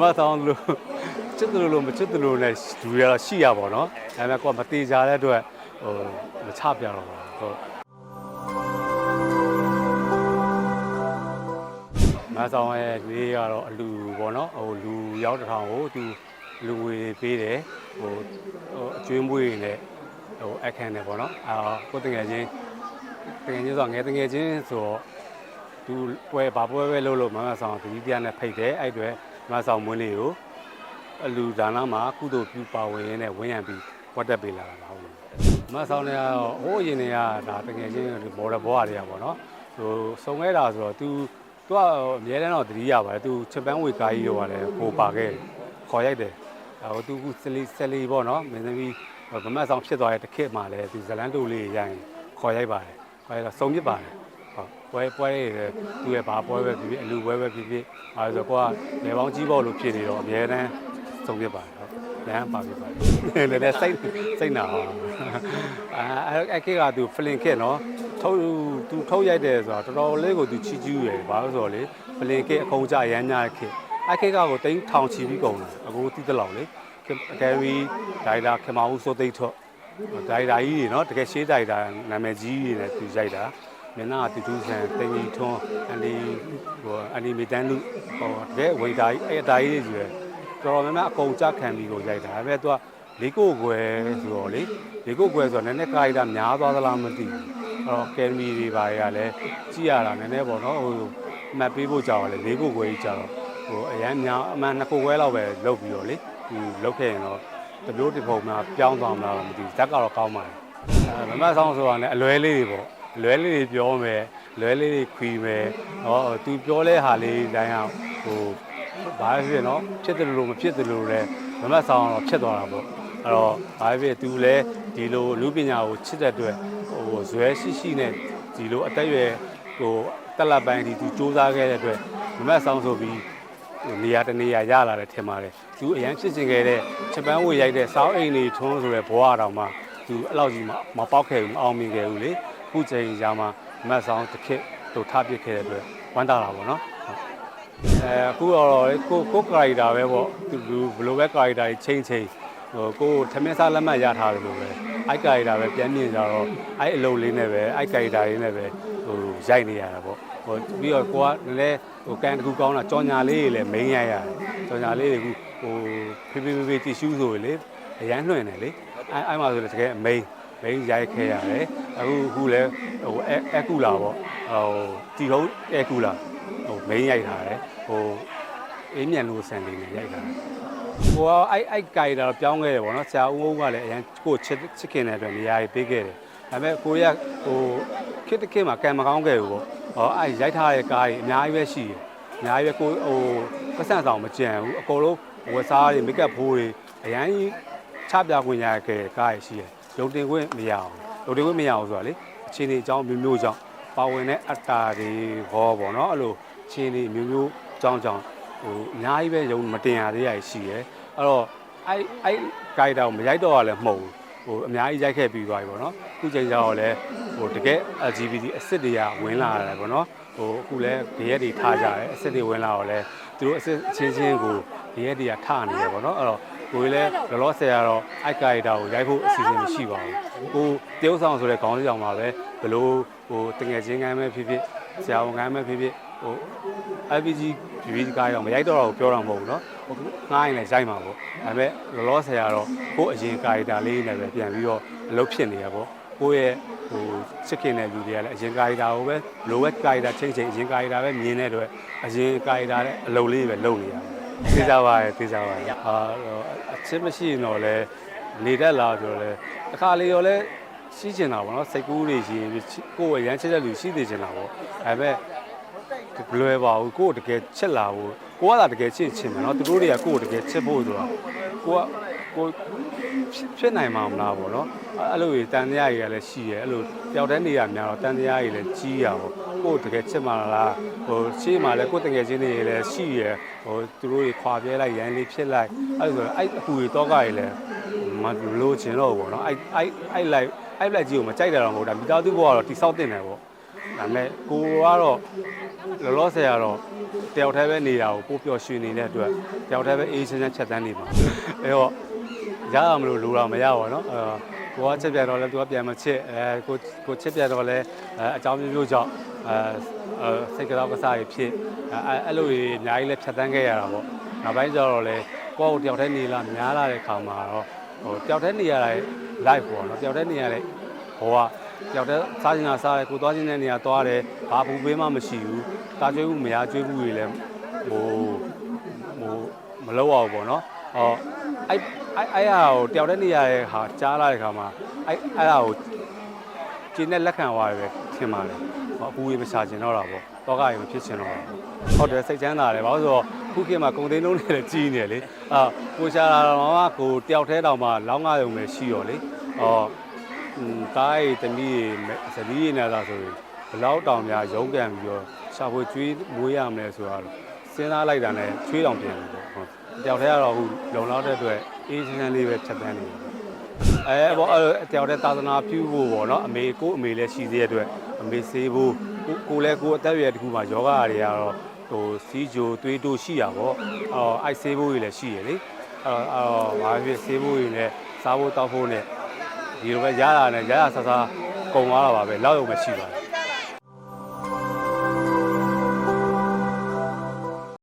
မဆောင်လို့ချစ်တယ်လို့မချစ်တယ်လို့နဲ့လူတွေကတော့ရှိရပါတော့ဒါပေမဲ့ကိုကမတေချာတဲ့အတွက်ဟိုမချပြတော့ဘူးဟုတ်မဆောင်ရဲ့လေးကတော့အလူပေါ့နော်ဟိုလူရောက်တစ်ထောင်ကိုသူလူငွေပေးတယ်ဟိုဟိုအကျွေးမွေးနဲ့ဟိုအခန်းနဲ့ပေါ့နော်အာကိုတငယ်ချင်းတငယ်ချင်းဆိုငယ်တငယ်ချင်းဆိုတော့သူပွဲဘာပွဲပဲလုပ်လို့မမဆောင်တတိပြနဲ့ဖိတ်တယ်အဲ့အတွေ မဆောင်မွင်းလေးကိုအလူဒါနမှာကုသိုလ်ပြုပါဝင်ရင်းနဲ့ဝန်းရံပြီးဝတ်တက်ပေးလာတာပါဟုတ်မဆောင်နေရတော့ဟိုးအရင်တွေကဒါတကယ်ချင်းဘော်ဒဘော်တွေကပေါ့နော်ဟိုစုံခဲ့တာဆိုတော့ तू သူကအများတန်းတော့တတိရပါတယ် तू ချက်ပန်းဝေကားကြီးတော့လည်းဟိုပါခဲ့ခေါ်ရိုက်တယ်ဟို तू ခုဆလီဆလီပေါ့နော်မင်းသမီးဗမတ်ဆောင်ဖြစ်သွားတဲ့တစ်ခေတ်မှာလည်း तू ဇလန်တူလေးရိုင်းခေါ်ရိုက်ပါတယ်ခေါ်ရိုက်တော့စုံပြစ်ပါတယ် ပွဲပွဲတွေသူရဲ့ဘာပွဲပဲဖြစ်ဖြစ်အလူပွဲပဲဖြစ်ဖြစ်အဲဆိုကိုကလေပေါင်းကြီးပေါ့လို့ဖြစ်နေတော့အများတန်းဆုံးပြပါတယ်ဟုတ်လမ်းပါပြပါတယ်လည်းလည်းစိတ်စိတ်နာအောင်အဲအဲ့ကိကသူဖလင်ခက်နော်ထုတ်သူထုတ်ရိုက်တယ်ဆိုတော့တော်တော်လေးကိုသူချီကျူးရယ်ဘာလို့ဆိုတော့လေဖလင်ခက်အကုန်ကြရမ်းညာခက်အဲ့ကိကကိုတိန်းထောင်ချီပြီးကုန်တယ်အကိုတိတက်လောက်လေအကယ်ရီဒိုင်တာခင်မအောင်စိုးသိပ်ထွက်ဒိုင်တာကြီးတွေနော်တကယ်ရှေးဒိုင်တာနာမည်ကြီးတွေနဲ့သူရိုက်တာ မျက်နှာကတူတူဆန်တင်ကြီးထွန်းအန်ဒီဟိုအန်ဒီမီတန်လူဟိုတကယ်ဝေတာကြီးအဲ့အတားကြီးတွေကြီးရယ်တော်တော်များများအကုန်ကြခံပြီးကိုရိုက်တာဒါပေမဲ့သူကလေးကိုကွယ်ဆိုတော့လေလေးကိုကွယ်ဆိုတော့နည်းနည်းကာရီတာများသွားသလားမသိဘူးအဲ့တော့ကယ်မီတွေပါရလည်းကြည့်ရတာနည်းနည်းပေါ့နော်ဟိုမှတ်ပေးဖို့ကြောက်ရလေလေးကိုကွယ်ကြီးကြတော့ဟိုအရန်များအမှန်နှစ်ကိုကွယ်လောက်ပဲလုပ်ပြီးတော့လေဒီလုပ်ခဲ့ရင်တော့တမျိုးတစ်ပုံမှာပြောင်းသွားမလားမသိဘူးဇက်ကတော့ကောင်းပါတယ်အဲမမဆောင်ဆိုတာလည်းအလွဲလေးတွေပေါ့အ လွဲလေးတွေပြောမယ်လွဲလေးတွေခွီမယ်ဟောသူပြောလဲဟာလေးတိုင်းအောင်ဟိုဘာဖြစ်နော်ဖြစ်တယ်လို့မဖြစ်တယ်လို့လည်းမမဆောင်တော့ဖြစ်သွားတာပေါ့အဲ့တော့ဘာဖြစ်သူလည်းဒီလိုလူပညာကိုချစ်တဲ့အတွက်ဟိုဇွဲရှိရှိနဲ့ဒီလိုအသက်အရွယ်ဟိုတက်လက်ပိုင်းဒီသူစူးစမ်းခဲ့တဲ့အတွက်မမဆောင်ဆိုပြီးနေရာတနေရာရလာတယ်ထင်ပါတယ်သူအရန်ဖြစ်စင်ခဲ့တဲ့ချက်ပန်းဝေရိုက်တဲ့စောင်းအိမ်တွေထွန်းဆိုတဲ့ဘဝတော်မှာသူအဲ့လောက်ကြီးမမပေါက်ခဲ့ဘူးမအောင်မြင်ခဲ့ဘူးလေ ခုချိန်ကြာမှာမတ်ဆောင်တစ်ခစ်တို့ထားပစ်ခဲ့တဲ့အတွက်ဝမ်းသာတာပေါ့နော်အဲအခုတော့ကိုကိုကာရီတာပဲပေါ့သူဘလိုပဲကာရီတာကြီးချိန်ချိန်ဟိုကိုထမင်းစားလက်မှတ်ရထားတယ်လို့ပဲအိုက်ကာရီတာပဲပြန်မြင်ကြတော့အိုက်အလုံးလေးနဲ့ပဲအိုက်ကာရီတာလေးနဲ့ပဲဟိုရိုက်နေရတာပေါ့ဟိုပြီးတော့ကိုကလည်းဟိုကန်တကူကောင်းတာကြော်ညာလေးတွေလည်းမင်းရိုက်ရတယ်ကြော်ညာလေးတွေခုဟိုဖေးဖေးဖေးတီရှူးဆိုလေအရန်လွှင့်တယ်လေအဲအဲ့မှာဆိုလည်းတကယ်အမိန် မိန်ရိုက်ခဲ့ရတယ်အခုခုလည်းဟိုအဲအဲကူလာပေါ့ဟိုတီဟုံးအဲကူလာဟိုမိန်ရိုက်ထားတယ်ဟိုအေးမြန်လို့ဆန်လေးနဲ့ရိုက်ထားတယ်ဟိုကအဲ့အဲ့ကြိုက်တာတော့ပြောင်းခဲ့တယ်ပေါ့နော်ဆရာဦးဦးကလည်းအရင်ကိုချစ်ချစ်ခင်တဲ့အတွက်နေရာကြီးပေးခဲ့တယ်ဒါပေမဲ့ကိုရဟိုခစ်တစ်ခစ်မှာကံမကောင်းခဲ့ဘူးပေါ့ဟောအဲ့ရိုက်ထားတဲ့ကားကြီးအများကြီးပဲရှိတယ်အများကြီးပဲကိုဟိုပတ်စံဆောင်မကြံဘူးအကုန်လုံးဝက်စားတွေမိတ်ကပ်ဖိုးတွေအရန်ကြီးချပြခွင့်ရခဲ့ကားကြီးရှိတယ် လုံတင်ခွင့်မရအောင်လုံတင်ခွင့်မရအောင်ဆိုတာလေအခြေအနေအကြောင်းမျိုးမျိုးကြောင့်ပါဝင်တဲ့အတ္တာတွေဟောပေါ့နော်အဲ့လိုအခြေအနေမျိုးမျိုးကြောင်းကြောင်းဟိုအများကြီးပဲယုံမတင်ရသေးရရှိတယ်အဲ့တော့အဲ့အဲ့ဂိုက်တာကိုမရိုက်တော့ရလည်းမဟုတ်ဘူးဟိုအများကြီးရိုက်ခဲ့ပြီးသွားပြီပေါ့နော်အခုချိန်ကျတော့လည်းဟိုတကယ် LGBT အစ်စ်တွေကဝင်လာတယ်ပေါ့နော်ဟိုအခုလည်းဒီရက်တွေထားကြတယ်အစ်စ်တွေဝင်လာတော့လည်းသူတို့အစ်စ်ချင်းချင်းကိုဒီရက်တွေကထနေတယ်ပေါ့နော်အဲ့တော့ ကိုယ်လည်းလောလောဆယ်ကတော့အိုက်ကာရီတာကိုရိုက်ဖို့အစီအစဉ်မရှိပါဘူးကိုတရုတ်ဆောင်ဆိုတဲ့ခေါင်းစဉ်ကြောင့်ပါပဲဘလို့ဟိုတငယ်ချင်းကမ်းပဲဖြစ်ဖြစ်ဆရာဝန်ကမ်းပဲဖြစ်ဖြစ်ဟို LPG ပြည်ကားရောမရိုက်တော့တော့ပြောတာမဟုတ်ဘူးเนาะဟိုငားရင်လည်းရိုက်မှာပေါ့ဒါပေမဲ့လောလောဆယ်ကတော့ကို့အရင်ကာရီတာလေးနဲ့ပဲပြန်ပြီးတော့အလုပ်ဖြစ်နေရပေါ့ကိုယ့်ရဲ့ဟိုချစ်ခင်တဲ့လူတွေကလည်းအရင်ကာရီတာကိုပဲလိုပဲကာရီတာချိန်ချိန်အရင်ကာရီတာပဲမြင်တဲ့အတွက်အရင်ကာရီတာနဲ့အလုပ်လေးပဲလုပ်နေရတယ် သိကြပါရဲ့သိကြပါရဲ့အာအချစ်မရှိရင်တော့လည်းနေတတ်လာဆိုတော့လည်းတစ်ခါလေရောလဲရှိကျင်တာပေါ့နော်စိတ်ကူးတွေရှိရင်ကိုယ့်ရဲ့ရမ်းချစ်တဲ့လူရှိသေးချင်တာပေါ့ဒါပေမဲ့မလွယ်ပါဘူးကိုယ့်ကိုတကယ်ချစ်လာဖို့ကိုကသာတကယ်ချစ်ချင်တယ်နော်သူတို့တွေကကိုယ့်ကိုတကယ်ချစ်ဖို့ဆိုတာကိုက ကိုဖြစ်ဖြစ်နိုင်မှာမလားပေါ့နော်အဲ့လိုကြီးတန်တရားကြီးကလည်းရှိရဲအဲ့လိုတယောက်တည်းနေရများတော့တန်တရားကြီးလည်းကြီးရပေါ့ကိုယ့်ကိုတကယ်ချစ်မှာလားဟိုရှေ့မှာလည်းကိုယ့်တကယ်ချင်းတွေလည်းရှိရဲဟိုသူတို့တွေခွာပြဲလိုက်ရန်လေးဖြစ်လိုက်အဲ့လိုအဲ့အကူကြီးတော့ကကြီးလည်းမလို့ချင်တော့ဘူးပေါ့နော်အဲ့အဲ့အဲ့လိုက်အဲ့လိုက်ကြီးကိုမကြိုက်တယ်တော့မဟုတ်တာမိသားစုဘဝကတော့တိဆောက်တင်တယ်ပေါ့ဒါပေမဲ့ကိုကတော့လောလောဆယ်ကတော့တယောက်တည်းပဲနေတာကိုပို့ပျော်ရွှင်နေတဲ့အတွက်တယောက်တည်းပဲအေးချမ်းချမ်းချက်တန်းနေပါအဲတော့ ရရမလို့လိုတော့မရပါတော့အဲကိုကချက်ပြတ်တော့လဲသူကပြန်မချစ်အဲကိုကိုချက်ပြတ်တော့လဲအဲအကြောင်းမျိုးမျိုးကြောင့်အဲစိတ်ကြောက်ကစားရဖြစ်အဲအဲ့လိုကြီးအများကြီးလဲဖြတ်တန်းခဲ့ရတာပေါ့နောက်ပိုင်းကျတော့လဲကိုယ့်ကိုတယောက်တည်းနေလာများလာတဲ့ခါမှာတော့ဟိုတယောက်တည်းနေရတဲ့ live ပေါ့နော်တယောက်တည်းနေရတဲ့ဟိုကတယောက်တည်းစားချင်တာစားတယ်ကိုသွားချင်တဲ့နေရာသွားတယ်ဘာဘူးပေးမှမရှိဘူးတာကျွေးဘူးမရကျွေးဘူးတွေလည်းဟိုဟိုမလောက်အောင်ပေါ့နော်ဟော အဲ့အဲ့အဲ့ဟာကိုတယောက်တည်းနေရတဲ့ဟာကြားလာတဲ့ခါမှာအဲ့အဲ့ဟာကိုကျင်းနဲ့လက်ခံသွားတယ်ပဲထင်ပါတယ်ဟောအပူကြီးမချချင်တော့တာပေါ့တော့ကရေမဖြစ်ချင်တော့တာပေါ့ဟုတ်တယ်စိတ်ချမ်းသာတယ်ဘာလို့ဆိုတော့ခုခေတ်မှာကုန်သိန်းလုံးတွေလည်းကြီးနေတယ်လေအာကိုရှာလာတော့မှကိုတယောက်တည်းတောင်မှလောင်းငါရုံပဲရှိရောလေဟောอืมတားရီတမီးရီဇနီးရီနဲ့သာဆိုရင်ဘလောက်တောင်များရုံးကန်ပြီးတော့ရှာဖွေကျွေးမွေးရမလဲဆိုတော့စဉ်းစားလိုက်တာနဲ့ချွေးတောင်ပြန်တယ်ပေါ့ဟုတ် တယောက်တည်းကတော့ဟိုလုံလောက်တဲ့အတွက်အေးချမ်းချမ်းလေးပဲချက်တန်းနေတယ်အဲပေါ့အဲတယောက်တည်းသာသနာပြုဖို့ပေါ့နော်အမေကိုအမေလည်းရှိသေးတဲ့အတွက်အမေဆေးဖို့ကိုကိုလည်းကိုအသက်အရွယ်တစ်ခုမှယောဂတွေကတော့ဟိုစီးကြိုသွေးတိုးရှိရပေါ့အော်အိုက်ဆေးဖို့ကြီးလည်းရှိရလေအဲ့တော့အဲ့တော့ဘာဖြစ်ဆေးဖို့ကြီးလည်းစားဖို့တောက်ဖို့နဲ့ဒီလိုပဲရတာနဲ့ရရဆဆကုံသွားတာပါပဲလောက်ရုံပဲရှိပါတယ်